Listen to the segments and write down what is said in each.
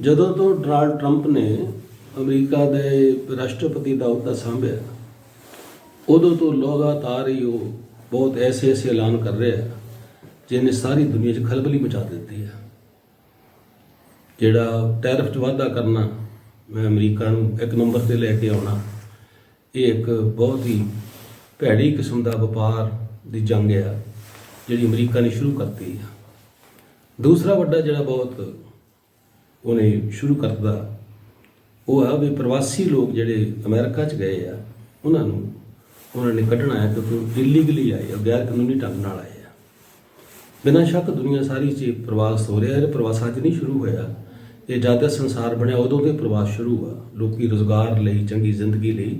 ਜਦੋਂ ਤੋਂ Donald Trump ਨੇ ਅਮਰੀਕਾ ਦੇ ਰਾਸ਼ਟਰਪਤੀ ਦਾ ਅਹੁਦਾ ਸੰਭਿਆ, ਉਦੋਂ ਤੋਂ ਲਗਾਤਾਰ ਹੀ ਉਹ ਬਹੁਤ ਐਸੇ ਐਸੇ ਐਲਾਨ ਕਰ ਰਿਹਾ ਜਿਹਨੇ ਸਾਰੀ ਦੁਨੀਆ 'ਚ ਖਲਬਲੀ ਮਚਾ ਦਿੱਤੀ ਹੈ। ਜਿਹੜਾ ਟੈਰਿਫ 'ਚ ਵਾਧਾ ਕਰਨਾ, ਮੈਂ ਅਮਰੀਕਾ ਨੂੰ ਇੱਕ ਨੰਬਰ ਤੇ ਲੈ ਕੇ ਆਉਣਾ, ਇਹ ਇੱਕ ਬਹੁਤ ਹੀ ਭੈੜੀ ਕਿਸਮ ਦਾ ਵਪਾਰ ਦੀ ਜੰਗ ਆ ਜਿਹੜੀ ਅਮਰੀਕਾ ਨੇ ਸ਼ੁਰੂ ਕਰਤੀ ਆ ਦੂਸਰਾ ਵੱਡਾ ਜਿਹੜਾ ਬਹੁਤ ਉਹਨੇ ਸ਼ੁਰੂ ਕਰਦਾ ਉਹ ਆ ਵੀ ਪ੍ਰਵਾਸੀ ਲੋਕ ਜਿਹੜੇ ਅਮਰੀਕਾ 'ਚ ਗਏ ਆ, ਉਹਨਾਂ ਨੂੰ ਉਹਨਾਂ ਨੇ ਕੱਢਣਾ ਹੈ ਕਿਉਂਕਿ ਉਹ ਇਲੀਗਲੀ ਆਏ ਆ, ਗੈਰ ਕਾਨੂੰਨੀ ਢੰਗ ਨਾਲ ਆਏ ਆ। ਬਿਨਾਂ ਸ਼ੱਕ ਦੁਨੀਆ ਸਾਰੀ 'ਚ ਪ੍ਰਵਾਸ ਹੋ ਰਿਹਾ ਹੈ, ਇਹ ਪ੍ਰਵਾਸ ਅੱਜ ਨਹੀਂ ਸ਼ੁਰੂ ਹੋਇਆ। ਇਹ ਜਦ ਸੰਸਾਰ ਬਣਿਆ, ਉਦੋਂ ਤੋਂ ਪ੍ਰਵਾਸ ਸ਼ੁਰੂ ਆ। ਲੋਕੀ ਰੋਜ਼ਗਾਰ ਲਈ, ਚੰਗੀ ਜ਼ਿੰਦਗੀ ਲਈ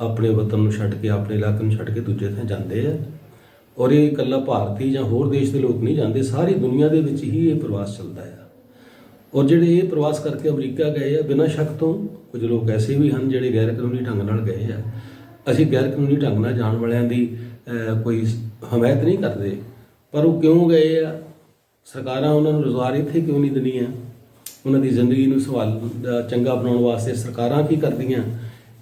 ਆਪਣੇ ਵਤਨ ਨੂੰ ਛੱਡ ਕੇ, ਆਪਣੇ ਇਲਾਕੇ ਨੂੰ ਛੱਡ ਕੇ ਦੂਜੇ ਥਾਂ ਜਾਂਦੇ ਆ। ਔਰ ਇਹ ਇਕੱਲਾ ਭਾਰਤੀ ਜਾਂ ਹੋਰ ਦੇਸ਼ ਦੇ ਲੋਕ ਨਹੀਂ ਜਾਂਦੇ, ਸਾਰੀ ਦੁਨੀਆ ਦੇ ਵਿੱਚ ਹੀ ਇਹ ਪ੍ਰਵਾਸ ਚੱਲਦਾ ਆ। ਔਰ ਜਿਹੜੇ ਇਹ ਪ੍ਰਵਾਸ ਕਰਕੇ ਅਮਰੀਕਾ ਗਏ ਆ ਬਿਨਾਂ ਸ਼ੱਕ ਤੋਂ ਕੁਝ ਲੋਕ ਐਸੇ ਵੀ ਹਨ ਜਿਹੜੇ ਗੈਰ ਕਾਨੂੰਨੀ ਢੰਗ ਨਾਲ ਗਏ ਆ। ਅਸੀਂ ਗੈਰ ਕਾਨੂੰਨੀ ਢੰਗ ਨਾਲ ਜਾਣ ਵਾਲਿਆਂ ਦੀ ਕੋਈ ਹਮਾਇਤ ਨਹੀਂ ਕਰਦੇ। ਪਰ ਉਹ ਕਿਉਂ ਗਏ ਆ? ਸਰਕਾਰਾਂ ਉਹਨਾਂ ਨੂੰ ਰੁਜ਼ਗਾਰ ਇੱਥੇ ਕਿਉਂ ਨਹੀਂ ਦਿੰਦੀਆਂ? ਉਹਨਾਂ ਦੀ ਜ਼ਿੰਦਗੀ ਨੂੰ ਸਵਾਲ ਅਹ, ਚੰਗਾ ਬਣਾਉਣ ਵਾਸਤੇ ਸਰਕਾਰਾਂ ਕੀ ਕਰਦੀਆਂ?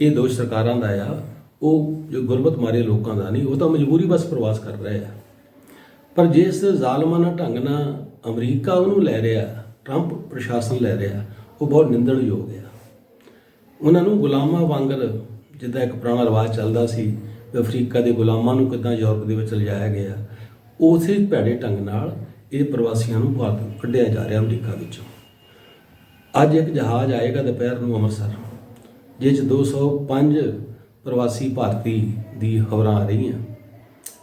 ਇਹ ਦੋਸ਼ ਸਰਕਾਰਾਂ ਦਾ ਆ। ਉਹ ਜੋ ਗੁਰਬਤ ਮਾਰੇ ਲੋਕਾਂ ਦਾ ਨਹੀਂ ਉਹ ਤਾਂ ਮਜਬੂਰੀ ਬਸ ਪ੍ਰਵਾਸ ਕਰ ਰਹੇ ਆ। ਪਰ ਜਿਸ ਜ਼ਾਲਮਾਨਾ ਢੰਗ ਨਾਲ ਅਮਰੀਕਾ ਉਹਨੂੰ ਲੈ ਰਿਹਾ ਟਰੰਪ ਪ੍ਰਸ਼ਾਸਨ ਲੈ ਰਿਹਾ, ਉਹ ਬਹੁਤ ਨਿੰਦਣਯੋਗ ਆ ਉਹਨਾਂ ਨੂੰ ਗੁਲਾਮਾਂ ਵਾਂਗਰ ਜਿੱਦਾਂ ਇੱਕ ਪੁਰਾਣਾ ਰਿਵਾਜ ਚੱਲਦਾ ਸੀ ਵੀ ਅਫਰੀਕਾ ਦੇ ਗੁਲਾਮਾਂ ਨੂੰ ਕਿੱਦਾਂ ਯੂਰਪ ਦੇ ਵਿੱਚ ਲਿਜਾਇਆ ਗਿਆ, ਉਸੇ ਭੈੜੇ ਢੰਗ ਨਾਲ ਇਹ ਪ੍ਰਵਾਸੀਆਂ ਨੂੰ ਭਾਰਤ ਕੱਢਿਆ ਜਾ ਰਿਹਾ ਅਮਰੀਕਾ ਵਿੱਚੋਂ। ਅੱਜ ਇੱਕ ਜਹਾਜ਼ ਆਏਗਾ ਦੁਪਹਿਰ ਨੂੰ ਅੰਮ੍ਰਿਤਸਰ ਜਿਸ 'ਚ 205 ਪ੍ਰਵਾਸੀ ਭਾਰਤੀ ਦੀ ਖਬਰਾਂ ਆ ਰਹੀਆਂ।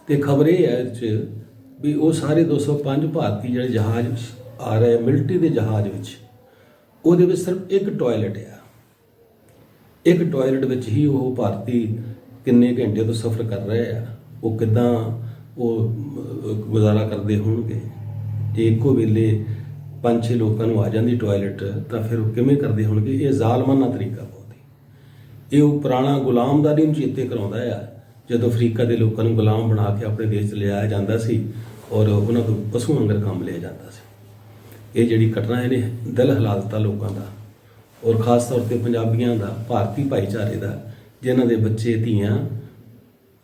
ਤੇ ਖਬਰ ਇਹ ਹੈ ਇਹ 'ਚ ਵੀ ਉਹ ਸਾਰੇ 205 ਭਾਰਤੀ ਜਿਹੜੇ ਜਹਾਜ਼ ਆ ਰਹੇ ਮਿਲਟਰੀ ਦੇ ਜਹਾਜ਼ ਵਿੱਚ। ਉਹਦੇ ਵਿੱਚ ਸਿਰਫ ਇੱਕ ਟਾਇਲਟ ਆ। ਇੱਕ ਟਾਇਲਟ ਵਿੱਚ ਹੀ ਉਹ ਭਾਰਤੀ ਕਿੰਨੇ ਘੰਟੇ ਤੋਂ ਸਫ਼ਰ ਕਰ ਰਹੇ ਆ। ਉਹ ਕਿਦਾਂ ਉਹ ਗੁਜ਼ਾਰਾ ਕਰਦੇ ਹੋਣਗੇ? ਜੇ ਇੱਕੋ ਵੇਲੇ ਪੰਜ ਛੇ ਲੋਕਾਂ ਨੂੰ ਆ ਜਾਂਦੀ ਟਾਇਲਟ, ਤਾਂ ਫਿਰ ਉਹ ਕਿਵੇਂ ਕਰਦੇ ਹੋਣਗੇ? ਇਹ ਜ਼ਾਲਮਾਨਾ ਤਰੀਕਾ ਬਹੁਤ ਹੀ। ਇਹ ਉਹ ਪੁਰਾਣਾ ਗੁਲਾਮਦਾਰੀ ਨੂੰ ਚੇਤੇ ਕਰਾਉਂਦਾ ਆ। ਜਦੋਂ ਅਫਰੀਕਾ ਦੇ ਲੋਕਾਂ ਨੂੰ ਗੁਲਾਮ ਬਣਾ ਕੇ ਆਪਣੇ ਦੇਸ਼ 'ਚ ਲਿਆਇਆ ਜਾਂਦਾ ਸੀ ਔਰ ਉਹਨਾਂ ਤੋਂ ਪਸ਼ੂ ਵਾਂਗਰ ਕੰਮ ਲਿਆ ਜਾਂਦਾ ਸੀ। ਇਹ ਜਿਹੜੀ ਘਟਨਾ ਇਹਨੇ ਦਿਲ ਹਿਲਾ ਦਿੱਤਾ ਲੋਕਾਂ ਦਾ ਔਰ ਖਾਸ ਤੌਰ ਤੇ ਪੰਜਾਬੀਆਂ ਦਾ, ਭਾਰਤੀ ਭਾਈਚਾਰੇ ਦਾ, ਜਿਨ੍ਹਾਂ ਦੇ ਬੱਚੇ, ਧੀਆਂ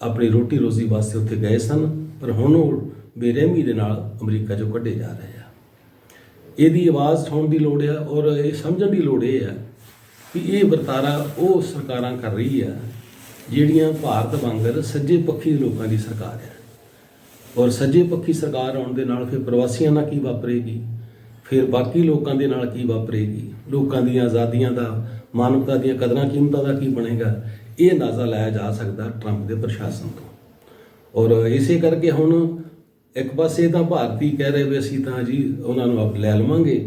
ਆਪਣੀ ਰੋਟੀ ਰੋਜ਼ੀ ਵਾਸਤੇ ਉੱਥੇ ਗਏ ਸਨ, ਪਰ ਹੁਣ ਉਹ ਬੇਰਹਿਮੀ ਦੇ ਨਾਲ ਅਮਰੀਕਾ ਚੋਂ ਕੱਢੇ ਜਾ ਰਹੇ ਆ। ਇਹਦੀ ਆਵਾਜ਼ ਸੁਣਨ ਦੀ ਲੋੜ ਆ ਔਰ ਇਹ ਸਮਝਣ ਦੀ ਲੋੜ ਇਹ ਆ ਕਿ ਇਹ ਵਰਤਾਰਾ ਉਹ ਸਰਕਾਰਾਂ ਕਰ ਰਹੀ ਆ, ਜਿਹੜੀਆਂ ਭਾਰਤ ਵਾਂਗਰ ਸੱਜੇ ਪੱਖੀ ਲੋਕਾਂ ਦੀ ਸਰਕਾਰ ਹੈ ਔਰ ਸੱਜੇ ਪੱਖੀ ਸਰਕਾਰ ਆਉਣ ਦੇ ਨਾਲ ਫਿਰ ਪ੍ਰਵਾਸੀਆਂ ਨਾਲ ਕੀ ਵਾਪਰੇਗੀ? ਫਿਰ ਬਾਕੀ ਲੋਕਾਂ ਦੇ ਨਾਲ ਕੀ ਵਾਪਰੇਗੀ? ਲੋਕਾਂ ਦੀਆਂ ਆਜ਼ਾਦੀਆਂ ਦਾ, ਮਾਨਵਤਾ ਦੀਆਂ ਕਦਰਾਂ ਕੀਮਤਾਂ ਦਾ ਕੀ ਬਣੇਗਾ? ਇਹ ਅੰਦਾਜ਼ਾ ਲਾਇਆ ਜਾ ਸਕਦਾ ਟਰੰਪ ਦੇ ਪ੍ਰਸ਼ਾਸਨ ਤੋਂ। ਔਰ ਇਸੇ ਕਰਕੇ ਹੁਣ ਇੱਕ ਪਾਸੇ ਤਾਂ ਭਾਰਤੀ ਕਹਿ ਰਹੇ ਵੀ ਅਸੀਂ ਤਾਂ ਜੀ ਉਹਨਾਂ ਨੂੰ ਆਪ ਲੈ ਲਵਾਂਗੇ,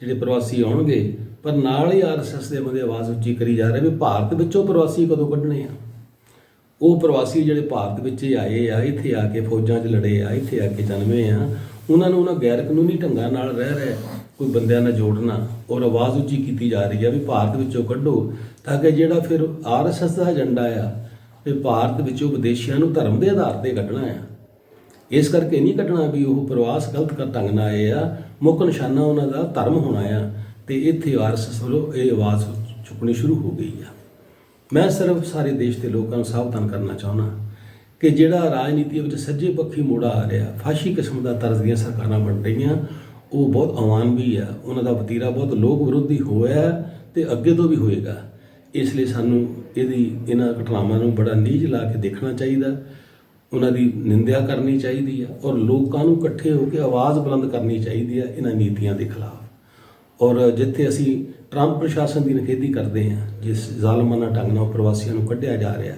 ਜਿਹੜੇ ਪ੍ਰਵਾਸੀ ਆਉਣਗੇ, ਪਰ ਨਾਲ ਹੀ ਆਰਐਸਐਸ ਦੇ ਬੰਦੇ ਆਵਾਜ਼ ਉੱਚੀ ਕਰੀ ਜਾ ਰਹੇ ਵੀ ਭਾਰਤ ਵਿੱਚੋਂ ਪ੍ਰਵਾਸੀ ਕਦੋਂ ਕੱਢਣੇ ਆ? ਉਹ ਪ੍ਰਵਾਸੀ ਜਿਹੜੇ ਭਾਰਤ ਵਿੱਚ ਆਏ ਆ, ਇੱਥੇ ਆ ਕੇ ਫੌਜਾਂ 'ਚ ਲੜੇ ਆ, ਇੱਥੇ ਆ ਕੇ ਜਨਮੇ ਆ ਉਹਨਾਂ ਨੂੰ ਉਹਨਾਂ ਗੈਰ ਕਾਨੂੰਨੀ ਢੰਗਾਂ ਨਾਲ ਰਹਿ ਰਹੇ ਕੋਈ ਬੰਦਿਆਂ ਨਾਲ ਜੋੜਨਾ ਔਰ ਆਵਾਜ਼ ਉੱਚੀ ਕੀਤੀ ਜਾ ਰਹੀ ਆ ਵੀ ਭਾਰਤ ਵਿੱਚੋਂ ਕੱਢੋ, ਤਾਂ ਕਿ ਜਿਹੜਾ ਫਿਰ ਆਰਐਸਐਸ ਦਾ ਏਜੰਡਾ ਆ, ਵੀ ਭਾਰਤ ਵਿੱਚੋਂ ਵਿਦੇਸ਼ੀਆਂ ਨੂੰ ਧਰਮ ਦੇ ਆਧਾਰ ਤੇ ਕੱਢਣਾ ਆ। ਇਸ ਕਰਕੇ ਨਹੀਂ ਕੱਢਣਾ ਵੀ ਉਹ ਪ੍ਰਵਾਸ ਗਲਤ ਕਰ ਢੰਗ ਨਾਲ ਆਏ ਆ, ਮੁੱਖ ਨਿਸ਼ਾਨਾ ਉਹਨਾਂ ਦਾ ਧਰਮ ਹੋਣਾ ਆ, ਤੇ ਇੱਥੇ ਆਰਐਸਐਸ ਵੱਲੋਂ ਇਹ ਆਵਾਜ਼ ਚੁੱਕਣੀ ਸ਼ੁਰੂ ਹੋ ਗਈ ਆ। ਮੈਂ ਸਿਰਫ ਸਾਰੇ ਦੇਸ਼ ਦੇ ਲੋਕਾਂ ਨੂੰ ਸਾਵਧਾਨ ਕਰਨਾ ਚਾਹੁੰਦਾ। ਕਿ ਜਿਹੜਾ ਰਾਜਨੀਤੀ ਵਿੱਚ ਸੱਜੇ ਪੱਖੀ ਮੋੜਾ ਆ ਰਿਹਾ, ਫਾਸ਼ੀ ਕਿਸਮ ਦਾ ਤਰਜ਼ ਦੀਆਂ ਸਰਕਾਰਾਂ ਬਣ ਰਹੀਆਂ, ਉਹ ਬਹੁਤ ਅਮਾਨਵੀ ਆ, ਉਹਨਾਂ ਦਾ ਵਤੀਰਾ ਬਹੁਤ ਲੋਕ ਵਿਰੋਧੀ ਹੋਇਆ ਹੈ ਤੇ ਅੱਗੇ ਤੋਂ ਵੀ ਹੋਏਗਾ। ਇਸ ਲਈ ਸਾਨੂੰ ਇਹਦੀ, ਇਹਨਾਂ ਘਟਨਾਵਾਂ ਨੂੰ ਬੜਾ ਨੀਝ ਲਾ ਕੇ ਦੇਖਣਾ ਚਾਹੀਦਾ। ਉਹਨਾਂ ਦੀ ਨਿੰਦਿਆ ਕਰਨੀ ਚਾਹੀਦੀ ਆ ਔਰ ਲੋਕਾਂ ਨੂੰ ਇਕੱਠੇ ਹੋ ਕੇ ਆਵਾਜ਼ ਬੁਲੰਦ ਕਰਨੀ ਚਾਹੀਦੀ ਆ ਇਹਨਾਂ ਨੀਤੀਆਂ ਦੇ ਖਿਲਾਫ। ਔਰ ਜਿੱਥੇ ਅਸੀਂ ਟਰੰਪ ਪ੍ਰਸ਼ਾਸਨ ਦੀ ਨਿਖੇਧੀ ਕਰਦੇ ਹਾਂ, ਜਿਸ ਜ਼ਾਲਮਾਨਾ ਢੰਗ ਨਾਲ ਪ੍ਰਵਾਸੀਆਂ ਨੂੰ ਕੱਢਿਆ ਜਾ ਰਿਹਾ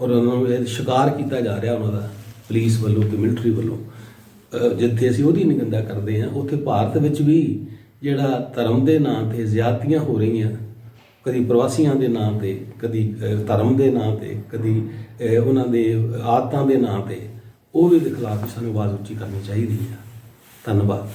ਔਰ ਉਹਨਾਂ ਨੂੰ ਇਹ ਸ਼ਿਕਾਰ ਕੀਤਾ ਜਾ ਰਿਹਾ ਉਹਨਾਂ ਦਾ, ਪੁਲਿਸ ਵੱਲੋਂ ਤੇ ਮਿਲਟਰੀ ਵੱਲੋਂ। ਜਿੱਥੇ ਅਸੀਂ ਉਹਦੀ ਨਿੰਦਾ ਕਰਦੇ ਹਾਂ, ਉੱਥੇ ਭਾਰਤ ਵਿੱਚ ਵੀ ਜਿਹੜਾ ਧਰਮ ਦੇ ਨਾਂ ਤੇ ਜ਼ਿਆਦਤੀਆਂ ਹੋ ਰਹੀਆਂ, ਕਦੀ ਪ੍ਰਵਾਸੀਆਂ ਦੇ ਨਾਂ ਤੇ, ਕਦੀ ਧਰਮ ਦੇ ਨਾਂ ਤੇ, ਕਦੀ ਉਹਨਾਂ ਦੇ ਆਦਤਾਂ ਦੇ ਨਾਂ ਤੇ, ਉਹ ਵੀ ਦੇ ਖਿਲਾਫ ਸਾਨੂੰ ਆਵਾਜ਼ ਉੱਚੀ ਕਰਨੀ ਚਾਹੀਦੀ ਹੈ। ਧੰਨਵਾਦ।